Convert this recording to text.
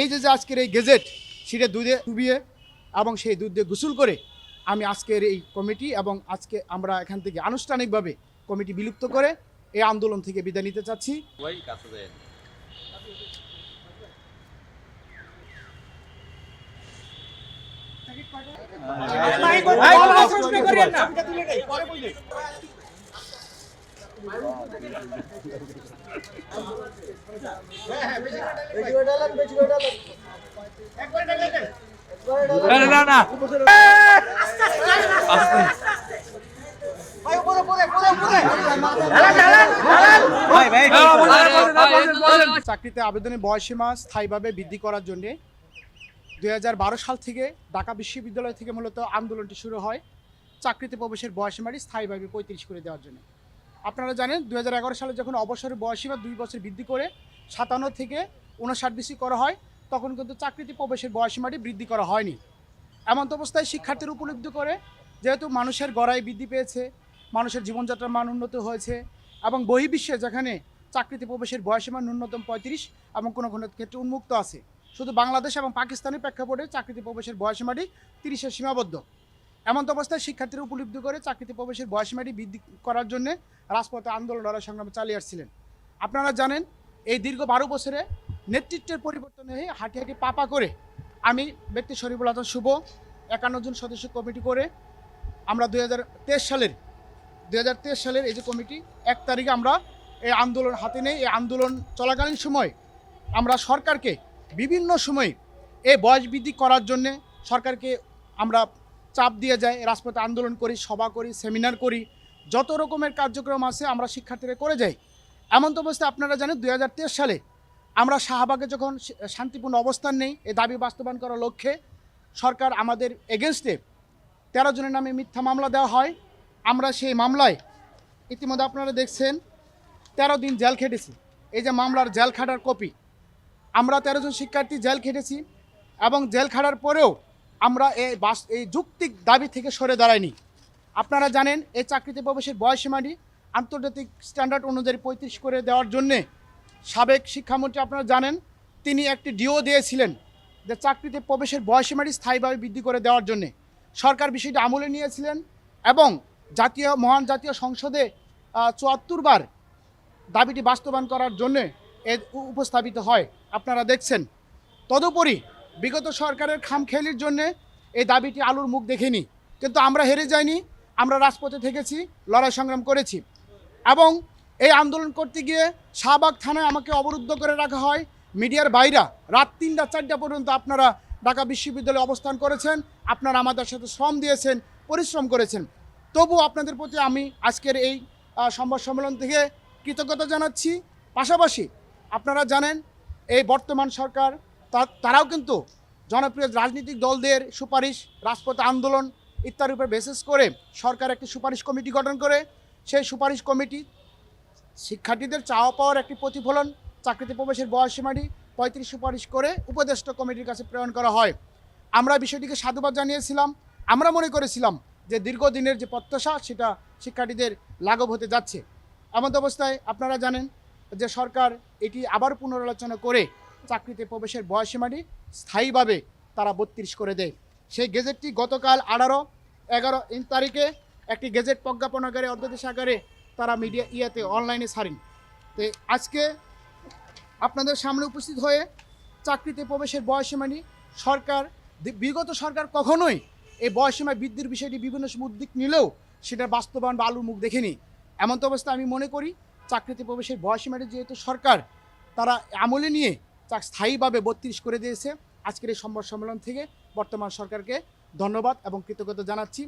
এই যে আজকের এই গেজেট, সেটা দুধে ডুবিয়ে এবং সেই দুধ দিয়ে গোসল করে আমি আজকের এই কমিটি এবং আজকে আমরা এখান থেকে আনুষ্ঠানিকভাবে কমিটি বিলুপ্ত করে এই আন্দোলন থেকে বিদায় নিতে চাচ্ছি। চাকরিতে আবেদনের বয়সীমা স্থায়ীভাবে বৃদ্ধি করার জন্য দুই হাজার বারো সাল থেকে ঢাকা বিশ্ববিদ্যালয় থেকে মূলত আন্দোলনটি শুরু হয় চাকরিতে প্রবেশের বয়সীমাটি স্থায়ীভাবে পঁয়ত্রিশ করে দেওয়ার জন্য। আপনারা জানেন দু হাজার এগারো সালে যখন অবসরের বয়সীমা দুই বছর বৃদ্ধি করে সাতান্ন থেকে উনষাট বেশি করা হয়, তখন কিন্তু চাকরিতে প্রবেশের বয়সীমাটি বৃদ্ধি করা হয়নি। এমন অবস্থায় শিক্ষার্থীর উপলব্ধি করে, যেহেতু মানুষের গড়াই বৃদ্ধি পেয়েছে, মানুষের জীবনযাত্রার মান উন্নত হয়েছে, এবং বহির্বিশ্বে যেখানে চাকরিতে প্রবেশের বয়সীমা ন্যূনতম পঁয়ত্রিশ এবং কোনো কোনো ক্ষেত্রে উন্মুক্ত আছে। শুধু বাংলাদেশ এবং পাকিস্তানের প্রেক্ষাপটে চাকরিতে প্রবেশের বয়সীমাটি তিরিশের সীমাবদ্ধ। এমন অবস্থায় শিক্ষার্থীরা উপলব্ধি করে চাকরিতে প্রবেশের বয়সীমাটি বৃদ্ধি করার জন্য রাজপথে আন্দোলন লড়াই সংগ্রামে চালিয়ে আসছিলেন। আপনারা জানেন, এই দীর্ঘ বারো বছরে নেতৃত্বের পরিবর্তন হয়ে হাঁটি হাঁটি পাপা করে আমি ব্যক্তি শরীফুল শুভ, একান্ন জন সদস্য কমিটি করে আমরা দু হাজার তেইশ সালের দু হাজার তেইশ সালের এই যে কমিটি, এক তারিখে আমরা এই আন্দোলন হাতে নেই। এই আন্দোলন চলাকালীন সময় আমরা সরকারকে বিভিন্ন সময় এই বয়স বৃদ্ধি করার জন্যে সরকারকে আমরা চাপ দিয়ে যাই রাজপথে আন্দোলন করি, সভা করি সেমিনার করি, যত রকমের কার্যক্রম আছে আমরা শিক্ষার্থীরা করে যাই। এমন তো অবস্থায় আপনারা জানেন দু হাজার তেইশ সালে আমরা শাহবাগে যখন শান্তিপূর্ণ অবস্থান নেই, এ দাবি বাস্তবায়ন করার লক্ষ্যে সরকার আমাদের এগেনস্টে তেরো জনের নামে মিথ্যা মামলা দেওয়া হয়। আমরা সেই মামলায় ইতিমধ্যে আপনারা দেখছেন তেরো দিন জেল খেটেছি। এই যে মামলার জেল খাটার কপি, আমরা তেরো জন শিক্ষার্থী জেল খেটেছি এবং জেল খাটার পরেও আমরা এই বাস এই যুক্তিক দাবি থেকে সরে দাঁড়াইনি। আপনারা জানেন এই চাকরিতে প্রবেশের বয়সীমাটি আন্তর্জাতিক স্ট্যান্ডার্ড অনুযায়ী পঁয়ত্রিশ করে দেওয়ার জন্যে সাবেক শিক্ষামন্ত্রী আপনারা জানেন, তিনি একটি ডিও দিয়েছিলেন যে চাকরিতে প্রবেশের বয়সীমাটি স্থায়ীভাবে বৃদ্ধি করে দেওয়ার জন্যে। সরকার বিষয়টি আমলে নিয়েছিলেন এবং জাতীয়, মহান জাতীয় সংসদে চুয়াত্তর বার দাবিটি বাস্তবায়ন করার জন্যে এ উপস্থাপিত হয়। আপনারা দেখছেন। তদুপরি বিগত সরকারের খামখেয়ালির জন্যে এই দাবিটি আলুর মুখ দেখেনি। কিন্তু আমরা হেরে যাইনি, আমরা রাজপথে থেকেছি, লড়াই সংগ্রাম করেছি। এবং এই আন্দোলন করতে গিয়ে শাহবাগ থানায় আমাকে অবরুদ্ধ করে রাখা হয়। মিডিয়ার বাইরা রাত তিনটা, চারটা পর্যন্ত আপনারা ঢাকা বিশ্ববিদ্যালয়ে অবস্থান করেছেন, আপনারা আমাদের সাথে শ্রম দিয়েছেন, পরিশ্রম করেছেন। তবু আপনাদের প্রতি আমি আজকের এই সংবাদ সম্মেলন থেকে কৃতজ্ঞতা জানাচ্ছি। পাশাপাশি আপনারা জানেন, এই বর্তমান সরকার তারাও কিন্তু জনপ্রিয় রাজনৈতিক দলদের সুপারিশ, রাজপথ আন্দোলন ইত্যাদির উপর বেসিস করে সরকার একটি সুপারিশ কমিটি গঠন করে। সেই সুপারিশ কমিটি শিক্ষার্থীদের চাওয়া পাওয়ার একটি প্রতিফলন, চাকরিতে প্রবেশের বয়সীমাটি পঁয়ত্রিশ সুপারিশ করে উপদেষ্টা কমিটির কাছে প্রেরণ করা হয়। আমরা বিষয়টিকে সাধুবাদ জানিয়েছিলাম। আমরা মনে করেছিলাম যে দীর্ঘদিনের যে প্রত্যাশা, সেটা শিক্ষার্থীদের লাঘব হতে যাচ্ছে। এমন অবস্থায় আপনারা জানেন যে সরকার এটি আবার পুনরালোচনা করে চাকরিতে প্রবেশের বয়সীমাটি স্থায়ীভাবে তারা বত্রিশ করে দেয়। সেই গেজেটটি গতকাল আঠারো, এগারো ইন তারিখে একটি গেজেট প্রজ্ঞাপন আকারে অর্ধদেশ আকারে তারা মিডিয়া ইয়াতে অনলাইনে ছাড়েন। তো আজকে আপনাদের সামনে উপস্থিত হয়ে চাকরিতে প্রবেশের বয়সীমানি সরকার বিগত সরকার কখনোই এই বয়সীমা বৃদ্ধির বিষয়টি বিভিন্ন উদ্যোগ নিলেও সেটা বাস্তবায়ন বা আলুর মুখ দেখেনি। এমন তো অবস্থা আমি মনে করি, চাকরিতে প্রবেশের বয়সীমাটি যেহেতু সরকার, তারা আমলে নিয়ে চাক স্থায়ীভাবে বত্রিশ করে দিয়েছে। আজকের এই সংবাদ সম্মেলন থেকে বর্তমান সরকারকে ধন্যবাদ এবং কৃতজ্ঞতা জানাচ্ছি।